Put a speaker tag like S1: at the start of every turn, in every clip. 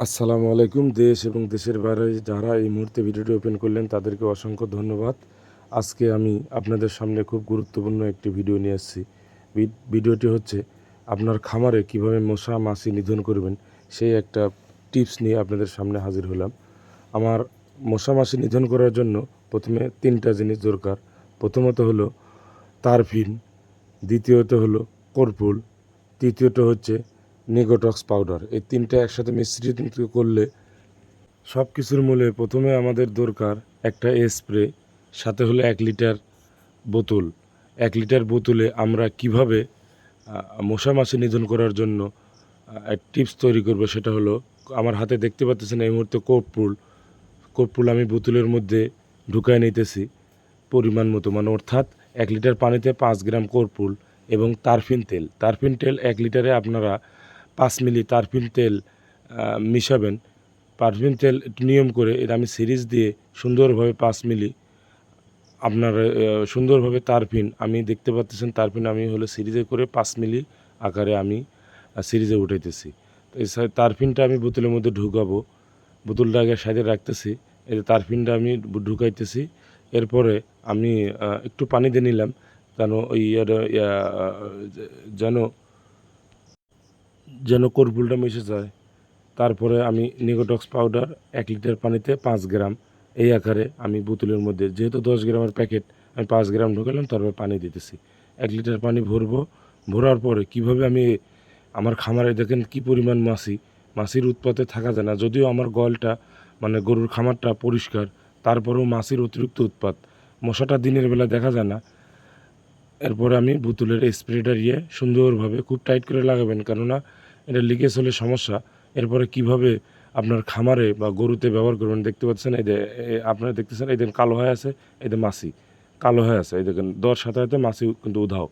S1: আসসালামু আলাইকুম, দেশ এবং দেশের বাইরে যারা এই মুহূর্তে ভিডিওটি ওপেন করলেন, তাদেরকে অসংখ্য ধন্যবাদ। আজকে আমি আপনাদের সামনে খুব গুরুত্বপূর্ণ একটি ভিডিও নিয়ে এসেছি ভি- ভিডিওটি হচ্ছে আপনার খামারে কীভাবে মশা, মাছি নিধন করবেন, সেই একটা টিপস নিয়ে আপনাদের সামনে হাজির হলাম। আমার মশা, মাছি নিধন করার জন্য প্রথমে তিনটা জিনিস দরকার। প্রথমত হলো তারফিন, দ্বিতীয়ত হলো কর্পুল তৃতীয়ত হচ্ছে নিকোটক্স পাউডার এই তিনটা একসাথে মিশ্রিত করলে সব কিছুর মূলে প্রথমে আমাদের দরকার একটা স্প্রে সাথে হলো এক লিটার বোতল। এক লিটার বোতলে আমরা কীভাবে মশা মাছি নিধন করার জন্য টিপস তৈরি করব সেটা হলো, আমার হাতে দেখতে পাচ্ছেন এই মুহূর্তে কর্পুল কর্পুল আমি বোতলের মধ্যে ঢুকায় নিতেছি পরিমাণ মতো মানে অর্থাৎ এক লিটার পানিতে পাঁচ গ্রাম কর্পুল এবং তারফিন তেল। তারফিন তেল এক লিটারে আপনারা পাঁচ মিলি তারফিন তেল মিশাবেন। পারফিন তেল নিয়ম করে এটা আমি সিরিজ দিয়ে সুন্দরভাবে পাঁচ মিলি, আপনার সুন্দরভাবে তারফিন আমি দেখতে পাচ্ছেন তারফিন আমি হলো সিরিজে করে পাঁচ মিলি আকারে আমি সিরিজে উঠাইতেছি। তো এই সা- তারফিনটা আমি বোতলের মধ্যে ঢুকাবো, বোতলটা আগে সাইডে রাখতেছি, এই তারফিনটা আমি ঢুকাইতেছি। এরপরে আমি একটু পানি দিয়ে নিলাম কেন ওই যেন যেন কর্পুলটা মিশে যায়। তারপরে আমি নিকোটক্স পাউডার এক লিটার পানিতে পাঁচ গ্রাম, এই আকারে আমি বোতলের মধ্যে, যেহেতু দশ গ্রামের প্যাকেট, আমি পাঁচ গ্রাম ঢোকালাম, তারপরে পানি দিতেছি। এক লিটার পানি ভরবো, ভরার পরে কীভাবে আমি আমার খামারে, দেখেন কি পরিমাণ মাছি, মাছির উৎপাতে থাকা যায় না, যদিও আমার গলটা মানে গরুর খামারটা পরিষ্কার, তারপরেও মাছির অতিরিক্ত উৎপাত। মশাটা দিনের বেলা দেখা যায় না। এরপরে আমি বোতলের স্প্রেটা দিয়ে সুন্দরভাবে খুব টাইট করে লাগাবেন, কেননা এটা লিকেজ হলে সমস্যা। এরপরে কীভাবে আপনার খামারে বা গরুতে ব্যবহার করবেন দেখতে পাচ্ছেন, এই যে আপনারা দেখতেছেন, এই দেখেন কালো হয়ে আছে, এই যে মাছি, কালো হয়ে আছে, এই দেখেন, দর সাথে সাথে মাছি কিন্তু উধাও।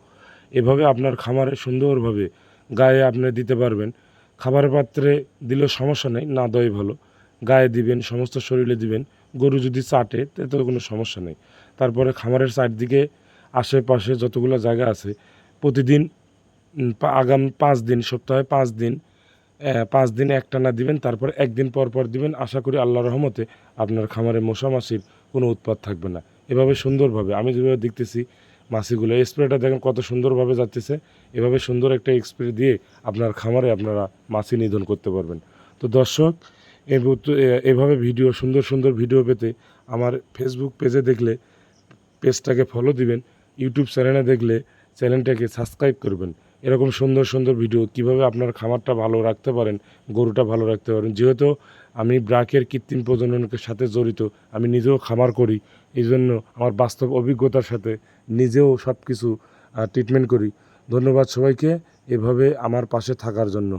S1: এভাবে আপনার খামারে সুন্দরভাবে গায়ে আপনি দিতে পারবেন। খাবারের পাত্রে দিলেও সমস্যা নেই, না দই ভালো। গায়ে দিবেন, সমস্ত শরীরে দিবেন, গরু যদি চাটে তাতে কোনো সমস্যা নেই। তারপরে খামারের চারদিকে, আশেপাশে যতগুলো জায়গা আছে, প্রতিদিন আগাম পাঁচ দিন, সপ্তাহে পাঁচ দিন পাঁচ দিন একটানা দিবেন, তারপর একদিন পর পর দিবেন। আশা করি আল্লাহ রহমতে আপনার খামারে মশা মাছির কোনো উৎপাত থাকবে না। এভাবে সুন্দরভাবে, আমি যেভাবে দেখতেছি মাছিগুলো স্প্রেটা দেখেন কত সুন্দরভাবে যাচ্ছে। এভাবে সুন্দর একটা স্প্রে দিয়ে আপনার খামারে আপনারা মাছি নিধন করতে পারবেন। তো দর্শক এভাবে ভিডিও, সুন্দর সুন্দর ভিডিও পেতে আমার ফেসবুক পেজে দেখলে পেজটাকে ফলো দিবেন ইউটিউব চ্যানেলে দেখলে চ্যানেলটাকে সাবস্ক্রাইব করবেন। এরকম সুন্দর সুন্দর ভিডিও কীভাবে আপনার খামারটা ভালো রাখতে পারেন, গরুটা ভালো রাখতে পারেন। যেহেতু আমি ব্রাকের কৃত্রিম প্রজননের সাথে জড়িত, আমি নিজেও খামার করি এই জন্য আমার বাস্তব অভিজ্ঞতার সাথে নিজেও সব কিছু ট্রিটমেন্ট করি। ধন্যবাদ সবাইকে, এভাবে আমার পাশে থাকার জন্য।